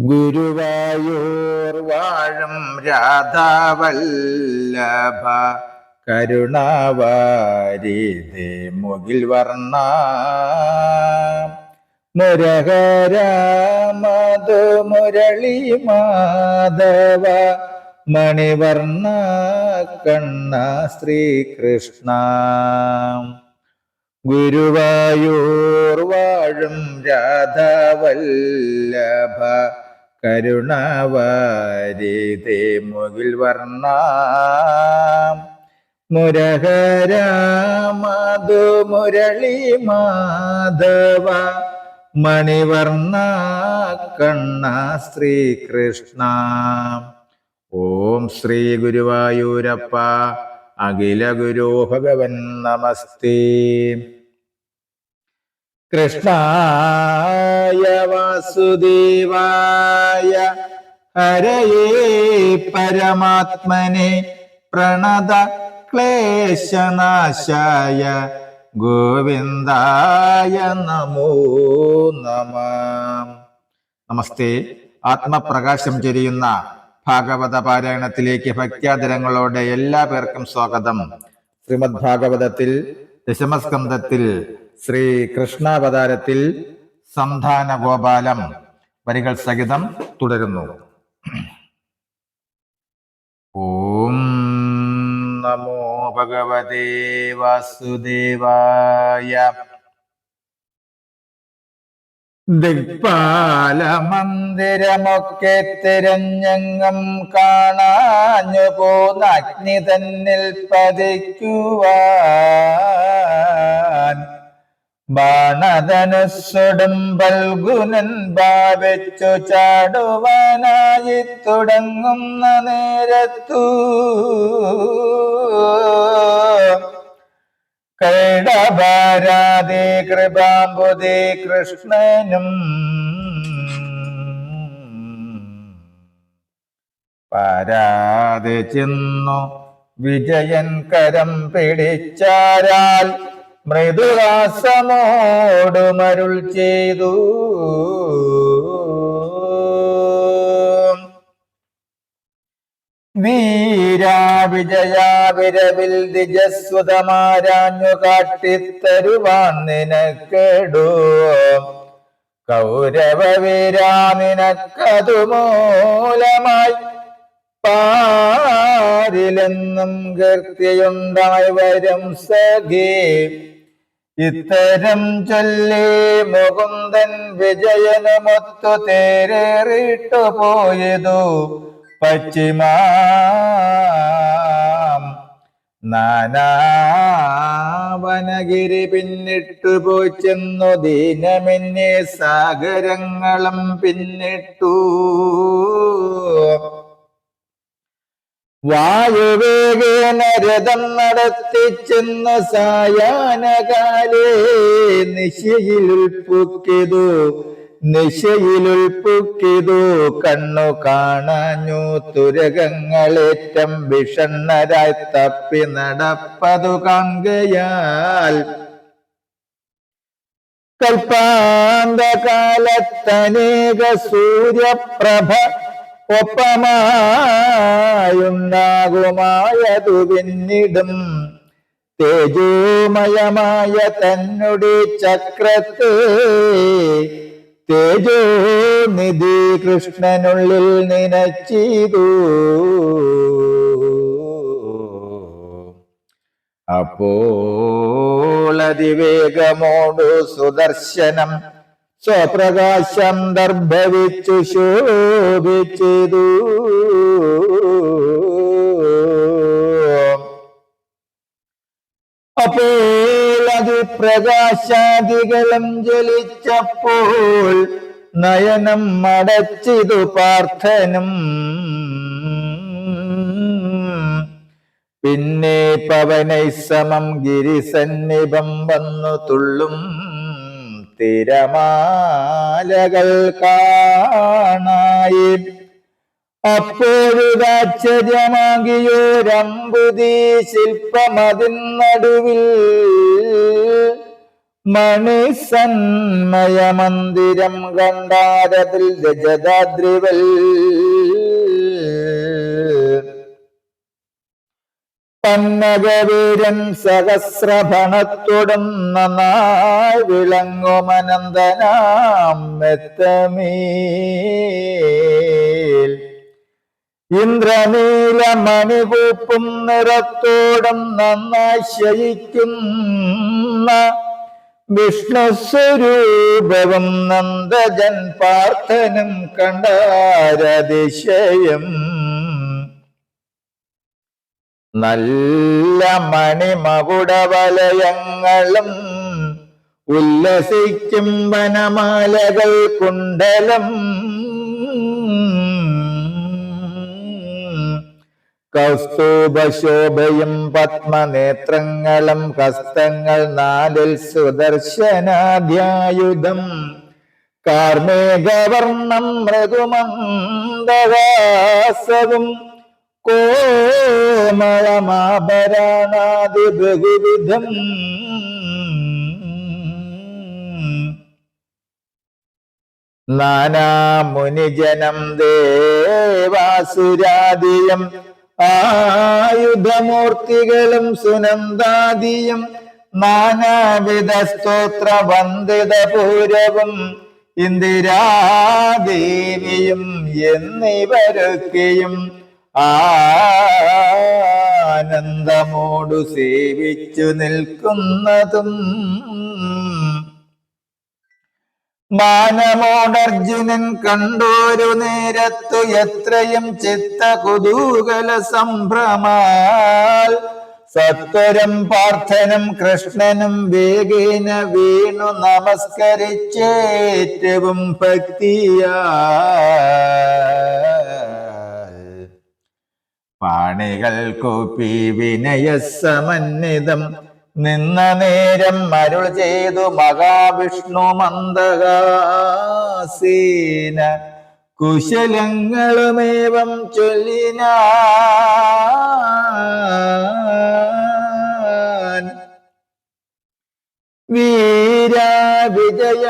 ഗുരുവായൂർ വാഴും രാധാവല്ലഭ. കരുണാവാരിതേ മുകിൽ വർണ. മുരഹരാമതു മുരളി മാധവ. മണിവർണ കണ്ണ ശ്രീകൃഷ്ണ. ഗുരുവായൂർ വാഴും രാധാവല്ലഭ. കരുണാവാരിതേ മുകിൽ വർണ. മുരഹരാമതു മുരളി മാധവ മണിവർണ കണ്ണ ശ്രീകൃഷ്ണ. ഓം ശ്രീ ഗുരുവായൂരപ്പ അഖില ഗുരു ഭഗവൻ നമസ്തേ. കൃഷ്ണായ വാസുദേവായ ഹരയേ പരമാത്മനെ പ്രണത ക്ലേശനാശായ ഗോവിന്ദായ നമോ നമ. നമസ്തേ. ആത്മപ്രകാശം ചൊരിയുന്ന ഭാഗവത പാരായണത്തിലേക്ക് ഭക്യാദരങ്ങളോടെ എല്ലാ പേർക്കും സ്വാഗതം. ശ്രീമദ് ഭാഗവതത്തിൽ ദശമസ്കന്ധത്തിൽ ശ്രീ കൃഷ്ണാവതാരത്തിൽ സന്താന ഗോപാലം വരികൾ സഹിതം തുടരുന്നു. ഓം നമോ ഭഗവതേ വാസുദേവായ. ദിക്പാലമന്ദിരമൊക്കെ തിരഞ്ഞെങ്ങും കാണാഞ്ഞു പോന്ന അഗ്നി തന്നിൽ പതിക്കുവാൻ. ബാണധനുസ്സുടും ബൽഗുനൻ ചാടുവാനായി തുടങ്ങുന്ന നേരത്തു. കൈടഭാരാതെ കൃപാമ്പുതി കൃഷ്ണനും പാരാതെ ചെന്നു വിജയൻ കരം പിടിച്ചാരാൽ മൃദുഹാസമോട് മരുൾ ചെയ്തു. വീരാവിജയാവിരവിൽ വിജയാ വിരവിൽ ദിജസ്വതമാരാഞ്ഞു കാട്ടിത്തരുവാൻ നിനക്കെടു? കൗരവ വീരാ നിനക്കതു മൂലമായി പാരിലെന്നും കീർത്തിയുണ്ടായി വരും സഖി. ഇത്തരം ചൊല്ലി മുകുന്ദൻ വിജയനുമൊത്തു തേരേറിട്ടു പോയതു പശ്ചിമ നാനാവനഗിരി പിന്നിട്ടു പോയി ചെന്നു ദീനമെന്നെ സാഗരങ്ങളും പിന്നിട്ടു വായുവേഗേന രഥം നടത്തിച്ചെന്ന സായാനകാലേ നിശയിലുൽപ്പുക്കിതു നിശയിലുൾപ്പുക്കിതു കണ്ണു കാണാഞ്ഞു തുരകങ്ങളേറ്റം വിഷണ്ണരായി തപ്പി നടപ്പതു കാണുകയാൽ കൽപ്പാന്തകാലത്തനേക സൂര്യപ്രഭ ഒപ്പമായുണ്ടാകുമായതു പിന്നിടും. തേജോമയമായ തന്നുടെ ചക്രത്തെ തേജോ നിധി കൃഷ്ണനുള്ളിൽ നിനച്ചിതു. അപ്പോൾ അതിവേഗമോടു സുദർശനം സ്വപ്രകാശം ദർഭവിച്ചു ശോഭിച്ചതു. അപ്പോൾ അത് പ്രകാശാദികളും ജലിച്ചപ്പോൾ നയനം മടച്ചിതു പാർത്ഥനും. പിന്നെ പവനൈ സമം ഗിരിസന്നിഭം വന്നു തുള്ളും. തിരമാലകൾ കാണായി. അപ്പോഴുതാശ്ചര്യമാകിയോരമ്പുതി ശില്പമതിൻ നടുവിൽ മണിസന്മയ മന്ദിരം കണ്ടാരതിൽ രജതാദ്രിവൽ പന്നകവീരൻ സഹസ്രഭണത്തോടും നന്നായി വിളങ്ങുമനന്ദനാം മെത്തമീൽ. ഇന്ദ്രനീല മണികൂപ്പും നിറത്തോടും നന്നായി ശയിക്കുന്ന വിഷ്ണുസ്വരൂപവും നന്ദജൻ പാർത്ഥനും കണ്ടാരതിശയം നല്ല മണിമകുടവലയങ്ങളും ഉല്ലസിക്കും വനമാലകൾ കുണ്ടലം. കൗസ്തൂഭശോഭയും പത്മനേത്രങ്ങളും ഹസ്തങ്ങൾ നാലിൽ സുദർശനാധ്യായുധം കാർമേഘവർണം മൃദുമന്ദഹാസവും കോമളമാഭരണാദി ബഹുവിധം നാനാമുനിജനം ദേവാസുരാദിയം ആയുധമൂർത്തികളും സുനന്ദാദിയും നാനാവിധ സ്തോത്ര വന്ദിത പൂരവും ഇന്ദിരാദേവിയും എന്നിവരൊക്കെയും ആനന്ദമോടു സേവിച്ചു നിൽക്കുന്നതും മാനമോടർജുനൻ കണ്ടോരു നേരത്തു എത്രയും ചിത്ത കുതൂകല സംഭ്രമാൽ സത്വരം പാർത്ഥനും കൃഷ്ണനും വേഗേന വീണു നമസ്കരിച്ചേറ്റവും ഭക്തിയാ പാണികൾ കൂപ്പി വിനയസമന്വിതം നിന്ന നേരം അരുൾ ചെയ്തു മഹാവിഷ്ണു മന്ദകാസീന കുശലങ്ങളുമേവം ചൊല്ലിന വീര വിജയ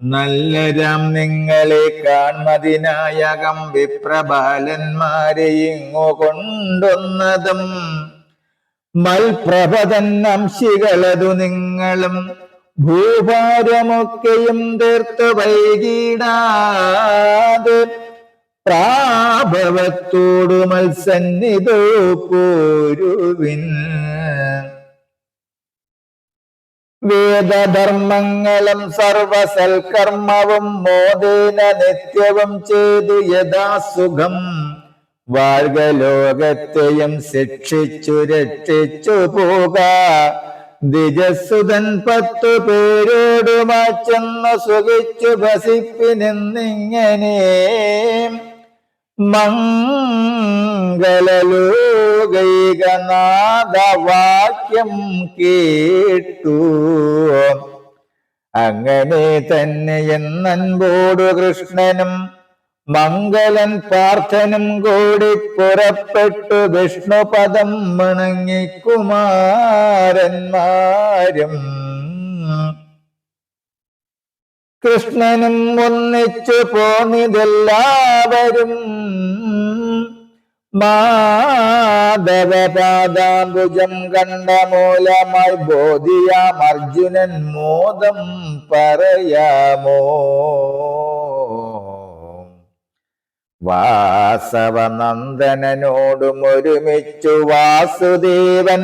നല്ലരാം നിങ്ങളെ കാൺമതിനായകം വിപ്രബാലന്മാരെ ഇങ്ങു കൊണ്ടൊന്നതും മൽപ്രഭതൻ അംശികളതു നിങ്ങളും ഭൂഭാരമൊക്കെയും തീർത്തു വൈകിടാതെ പ്രാഭവത്തോടു മത്സന്നിധോ പോരുവിൻ. വേദധർമ്മങ്ങളും സർവസൽക്കർമ്മവും മോദേന നിത്യവും ചെയ്തു യഥാസുഖം വാഴ്ക ലോകത്തെയും ശിക്ഷിച്ചു രക്ഷിച്ചു പോക. ദ്വിജസുതൻ പത്തു പേരോടുമാച്ചെന്നു സുഖിച്ചു ഭസിപ്പിനെന്നിങ്ങനെ മംഗളലോകൈകനാഥവാക്യം കേട്ടു. അങ്ങനെ തന്നെ എന്നൻപോടു കൃഷ്ണനും മംഗലൻ പാർത്ഥനും കൂടി പുറപ്പെട്ടു. വിഷ്ണുപദം മണങ്ങി കുമാരന്മാരും കൃഷ്ണനും ഒന്നിച്ചു പോന്നിതെല്ലാവരും മാധവപാദാംബുജം കണ്ട മൂലമായി ബോധിയാം അർജുനൻ മോദം പറയാമോ? വാസവനന്ദനോടും ഒരുമിച്ചു വാസുദേവൻ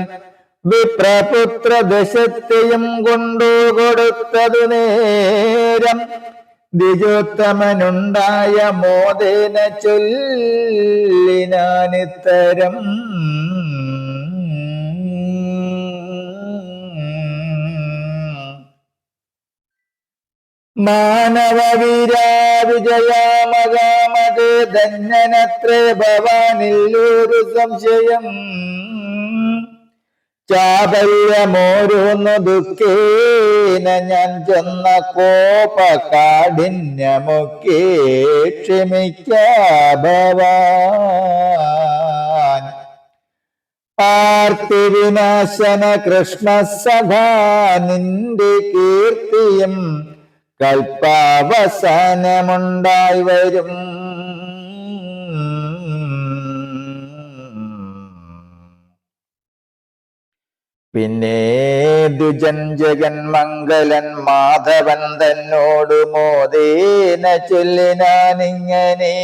വിപ്രപുത്ര ദശത്തെയും കൊണ്ടു കൊടുത്തതു നേരം ദ്വിജോത്തമനുണ്ടായ മോദേന ചൊല്ലിനാനിത്തരം മാനവവീരാവിജയാമകാമത് ധന്യനത്രേ ഭവാനില്ലൊരു സംശയം. ചാബല്യമോരോന്നു ദുഃഖേന ഞാൻ ചെന്ന കോപ കാഠിന്യമൊക്കെ ക്ഷമിക്ക ഭവാൻ ആർത്തി വിനാശന കൃഷ്ണ സഭാ നിന്റെ കീർത്തിയും കൽപ്പാവസാനമുണ്ടായി വരും. പിന്നെ ദുജൻ ജഗൻ മംഗലൻ മാധവൻ തന്നോട് മോദേന ചൊല്ലിനാനിങ്ങനെ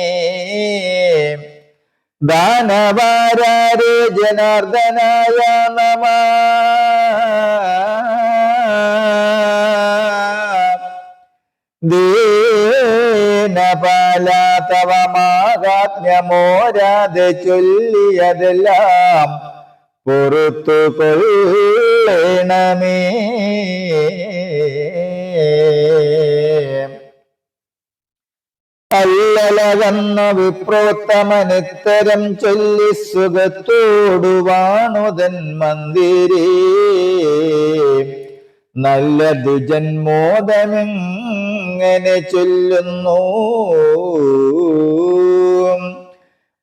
ദാനവാരാരേ ജനാർദ്ദനായ നമ. ദീനപാലാതവ മാഹാത്മ്യമോരാതെ ചൊല്ലിയതെല്ലാം പൊറത്തു കൊള്ളണമേ. അല്ലലകന്ന വിപ്രോത്തമനിത്തരം ചൊല്ലി സുഖത്തോടുവാണുതൻ മന്ദിരേ. നല്ല ദുജന്മോദമെങ്ങനെ ചൊല്ലുന്നു.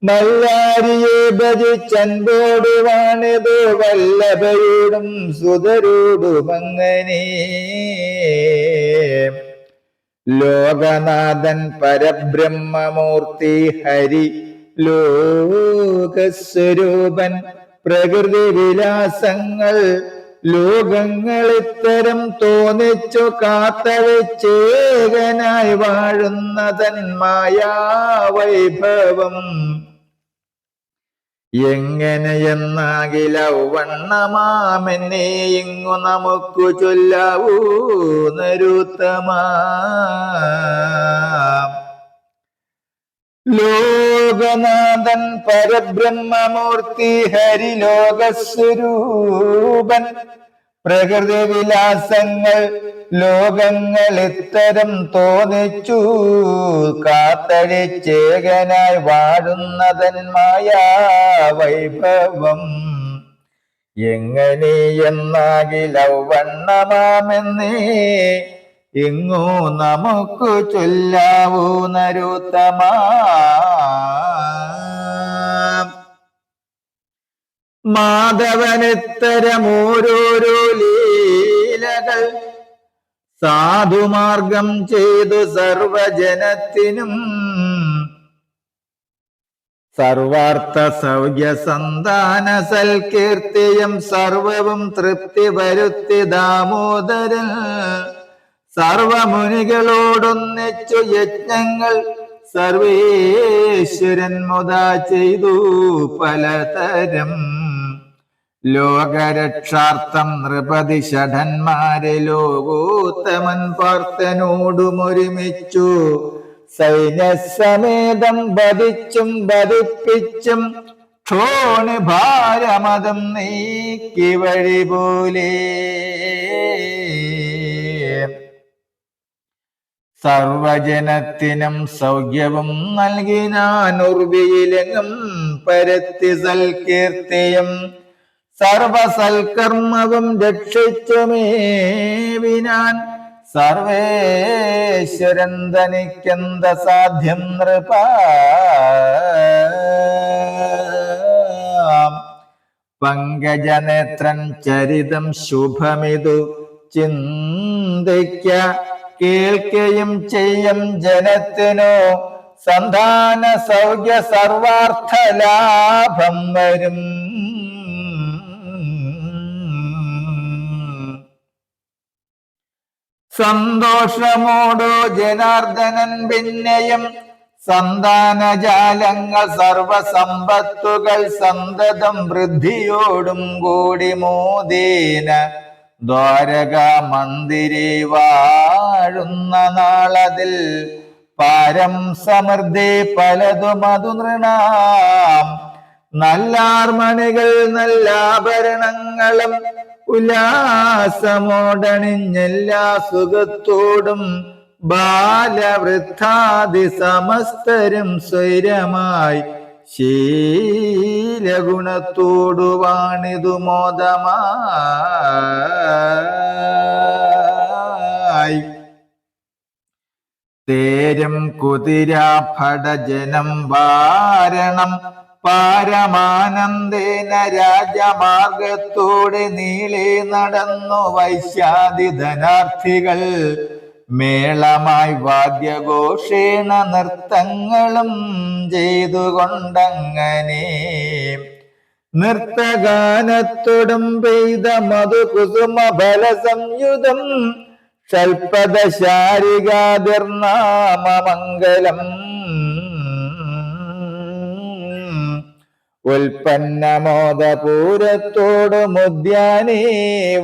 മല്ലാരിയെ ഭജിച്ചൻപോടുവാണിത് വല്ലഭയോടും സുതരോടുമങ്ങനെ ലോകനാഥൻ പരബ്രഹ്മമൂർത്തി ഹരി ലോകസ്വരൂപൻ പ്രകൃതി വിലാസങ്ങൾ ലോകങ്ങൾ ഇത്തരം തോന്നിച്ചു കാത്തവച്ചേകനായി വാഴുന്നതൻ മായാവൈഭവം. എങ്ങനെയെന്നാകിലവണ്ണമാമെന്നെ ഇങ്ങു നമുക്കു ചൊല്ലാവൂ നരുത്തമാ. ലോകനാഥൻ പരബ്രഹ്മമൂർത്തി ഹരിലോകസ്വരൂപൻ പ്രകൃതി വിലാസങ്ങൾ ലോകങ്ങൾ ഇത്തരം തോന്നിച്ചു. കാത്തഴിച്ചേകനായി വാഴുന്നതന്മായ വൈഭവം എങ്ങനെ എങ്ങനെയെന്നാകിലവണ്ണമാമെന്നേ ഇങ്ങോ നമുക്ക് ചൊല്ലാവൂ നരുത്തമാ. മാധവനിത്തരമോരോരോ സാധുമാർഗം ചെയ്തു സർവജനത്തിനും സർവാർത്ഥ സൗഖ്യ സന്താന സൽകീർത്തിയും സർവവും തൃപ്തി വരുത്തി ദാമോദരൻ സർവമുനികളോടൊന്നിച്ചു യജ്ഞങ്ങൾ സർവേശ്വരൻ മുതാ ചെയ്തു പലതരം ലോകരക്ഷാർത്ഥം നൃപതി ഷഠന്മാരെ ലോകോത്തമൻ പാർത്തനോടുമൊരുമിച്ചു സൈന്യസമേതം വധിച്ചും വധിപ്പിച്ചും ക്ഷോണി ഭാരമതം നീക്കി വഴി പോലെ സർവജനത്തിനും സൗഖ്യവും നൽകിനാൻ ഉർവിയിലെങ്ങും പരത്തി സൽകീർത്തിയും സർവസൽക്കർമ്മവും രക്ഷിച്ചുമേവിനാൻ സർവേശ്വരൻ തനിക്കെന്ത സാധ്യം നൃപ. പങ്കജനേത്രൻ ചരിതം ശുഭമിതു. ചിന്തിക്ക കേൾക്കുകയും ചെയ്യും ജനത്തിനു. സന്താന സൗഖ്യ സർവാർത്ഥ ലാഭം വരും. സന്തോഷമോടോ ജനാർദ്ദനൻ പിന്നെയും സന്താനജാലങ്ങൾ സർവസമ്പത്തുകൾ സന്തതം വൃദ്ധിയോടും കൂടി മോദീന ദ്വാരക മന്ദിരി വാഴുന്ന നാളതിൽ പാരം സമൃദ്ധി പലതും അതു നൃണാം. നല്ലാർമണികൾ നല്ല ആഭരണങ്ങളും ഉല്ലാസമോടണിഞ്ഞെല്ലാ സുഖത്തോടും ബാലവൃദ്ധാദി സമസ്തരും സ്വൈരമായി ശീലഗുണത്തോടു വാണിതു മോദമായി. തേരം കുതിര ഭടജനം വാരണം പാരമാനന്ദേന രാജമാർഗത്തോടെ നീളെ നടന്നു വൈശ്യാദി ധനാർത്ഥികൾ മേളമായി വാദ്യഘോഷേണ നൃത്തങ്ങളും ചെയ്തുകൊണ്ടങ്ങനെ നൃത്തഗാനത്തോടും പെയ്ത മധുകുസുമ ബല സംയുതം ഉൽപ്പന്നമോദപൂരത്തോട് മുദ്യാനേ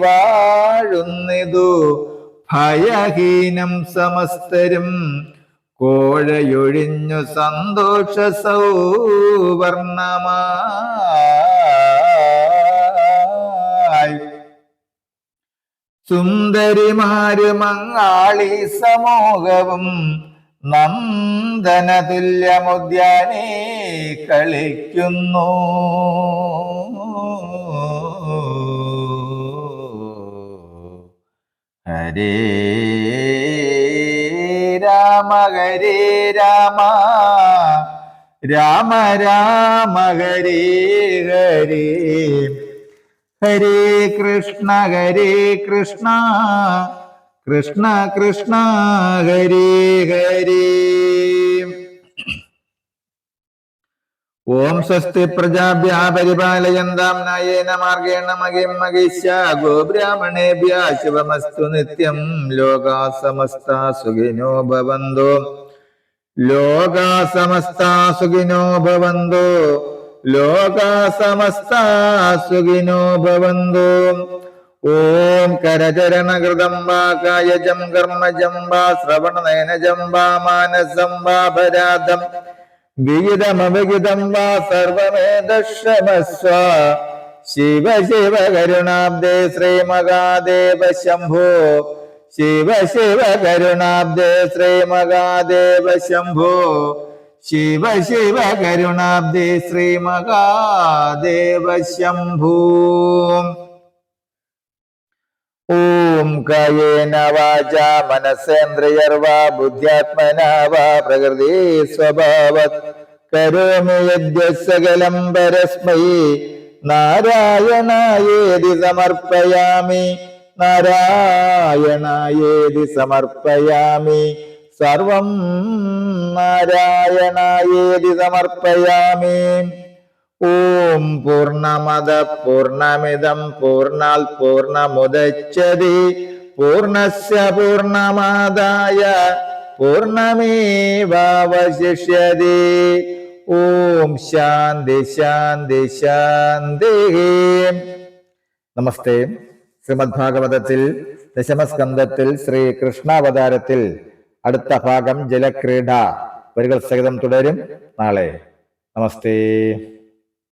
വാഴുന്നിതു. ഭയഹീനം സമസ്തരും കോഴയൊഴിഞ്ഞു സന്തോഷ സൗവർണമായി സുന്ദരിമാരും അങ്ങാളി സമൂഹവും നന്ദനതുല്യമുദ്യാനേ കളിക്കുന്നു. ഹരേ രാമ ഹരേ രാമ രാമ രാമ ഹരേ ഹരേ. ഹരേ കൃഷ്ണ ഹരേ കൃഷ്ണ. കൃഷ്ണ കൃഷ്ണ ഹരി ഹരി. ഓം സ്വസ്തി പ്രജാഭ്യ പരിപാലയന്താം നായേന മാർഗേണ മഹിം മഹിഷ്യ ഗോബ്രാഹ്മണേഭ്യ ശിവമസ്തു നിത്യം ലോകാ സമസ്ത സുഖിനോ ഭവന്തു. ലോകാ സമസ്ത സുഖിനോ ഭവന്തു. ലോകാ സമസ്ത സുഖിനോ ഭവന്തു. ഓം കരചരണകൃതം വാ കർമ്മജം വാ ശ്രവണനയനജം വാ മാനസം വാപരാധം വിഹിതമവിഹിതം വാ സർവമേതശ്രമസ്വ ശിവ ശിവ കരുണാബ്ദേ ശ്രീ മഹാദേവ ശംഭോ. ശിവ ശിവ കരുണാബ്ദേ ശ്രീ മഹാദേവ ശംഭോ. ശിവ ശിവ കരുണാബ്ദേ ശ്രീ മഹാദേവ ശംഭൂ. ഓം കായേന വാച മനസേന്ദ്രിയർവാ ബുദ്ധ്യാത്മനാ വാ പ്രകൃതി സ്വഭാവത് കരോമി യദ്യ സകലം പരസ്മൈ. നാരായണായേതി സമർപ്പയാമി. നാരായണായേതി സമർപ്പയാമി. സർവം നാരായണായേതി സമർപ്പയാമി. ഓം പൂർണമത പൂർണമിതം പൂർണാൽ പൂർണമുദച്ചതി. പൂർണസ്യ പൂർണമാദായ പൂർണമേവശിഷ്യതി ഓം ശാന്തി ശാന്തി ശാന്തി. നമസ്തേ. ശ്രീമദ് ഭാഗവതത്തിൽ ദശമസ്കന്ധത്തിൽ ശ്രീ കൃഷ്ണാവതാരത്തിൽ അടുത്ത ഭാഗം ജലക്രീഡ. വരികൾ സഹിതം തുടരും നാളെ. നമസ്തേ.